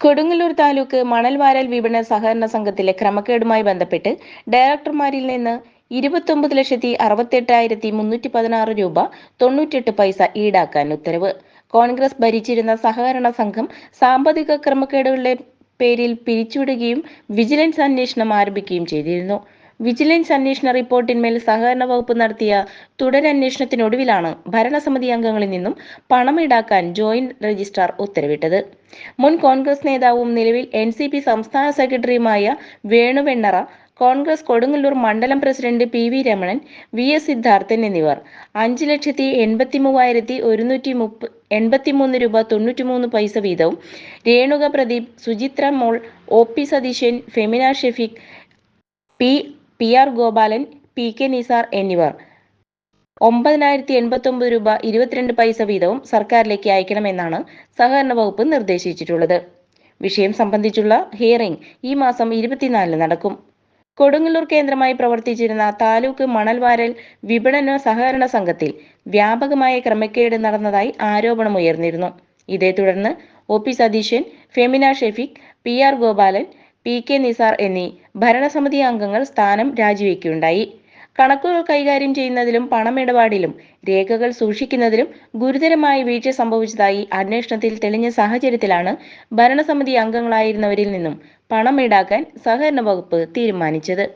കൊടുങ്ങല്ലൂർ താലൂക്ക് മണൽവാരൽ വിപണന സഹകരണ സംഘത്തിലെ ക്രമക്കേടുമായി ബന്ധപ്പെട്ട് ഡയറക്ടർമാരിൽ നിന്ന് ഇരുപത്തൊമ്പത് ലക്ഷത്തി അറുപത്തെട്ടായിരത്തി മുന്നൂറ്റി പതിനാറ് രൂപ തൊണ്ണൂറ്റെട്ട് പൈസ ഈടാക്കാൻ ഉത്തരവ്. കോൺഗ്രസ് ഭരിച്ചിരുന്ന സഹകരണ സംഘം സാമ്പത്തിക ക്രമക്കേടുകളുടെ പേരിൽ പിരിച്ചുവിടുകയും വിജിലൻസ് അന്വേഷണം ആരംഭിക്കുകയും ചെയ്തിരുന്നു. വിജിലൻസ് അന്വേഷണ റിപ്പോർട്ടിന്മേൽ സഹകരണ വകുപ്പ് നടത്തിയ തുടരന്വേഷണത്തിനൊടുവിലാണ് ഭരണസമിതി അംഗങ്ങളിൽ നിന്നും പണം ഈടാക്കാൻ ജോയിന്റ് രജിസ്ട്രാർ ഉത്തരവിട്ടത്. മുൻ കോൺഗ്രസ് നേതാവും നിലവിൽ എൻ സി പി സംസ്ഥാന സെക്രട്ടറിയുമായ വേണുവെണ്ണറ കോൺഗ്രസ് കൊടുങ്ങല്ലൂർ മണ്ഡലം president P V Ramanan V S Siddharthan എന്നിവർ അഞ്ച് ലക്ഷത്തി എൺപത്തി മൂവായിരത്തി ഒരുന്നൂറ്റി മുപ്പ എൺപത്തിമൂന്ന് രൂപ തൊണ്ണൂറ്റിമൂന്ന് പൈസ വീതവും രേണുക പ്രദീപ് സുചിത്ര മോൾ O P Satheesan Femina Shefeeq P P R Gopalan P K Nisar എന്നിവർ. ഒമ്പതിനായിരത്തി എൺപത്തി ഒമ്പത് രൂപ ഇരുപത്തിരണ്ട് പൈസ വീതവും സർക്കാരിലേക്ക് അയക്കണമെന്നാണ് സഹകരണ വകുപ്പ് നിർദ്ദേശിച്ചിട്ടുള്ളത്. വിഷയം സംബന്ധിച്ചുള്ള ഹിയറിംഗ് ഈ മാസം ഇരുപത്തിനാലിന് നടക്കും. കൊടുങ്ങല്ലൂർ കേന്ദ്രമായി പ്രവർത്തിച്ചിരുന്ന താലൂക്ക് മണൽവാരൽ വിപണന സഹകരണ സംഘത്തിൽ വ്യാപകമായ ക്രമക്കേട് നടന്നതായി ആരോപണമുയർന്നിരുന്നു ഇതേ തുടർന്ന് O P Satheesan Femina Shefeeq P R Gopalan P K Nisar എന്നീ ഭരണസമിതി അംഗങ്ങൾ സ്ഥാനം രാജിവെക്കുകയുണ്ടായി. കണക്കുകൾ കൈകാര്യം ചെയ്യുന്നതിലും പണമിടപാടിലും രേഖകൾ സൂക്ഷിക്കുന്നതിലും ഗുരുതരമായ വീഴ്ച സംഭവിച്ചതായി അന്വേഷണത്തിൽ തെളിഞ്ഞ സാഹചര്യത്തിലാണ് ഭരണസമിതി അംഗങ്ങളായിരുന്നവരിൽ നിന്നും പണം ഈടാക്കാൻ സഹകരണ വകുപ്പ് തീരുമാനിച്ചത്.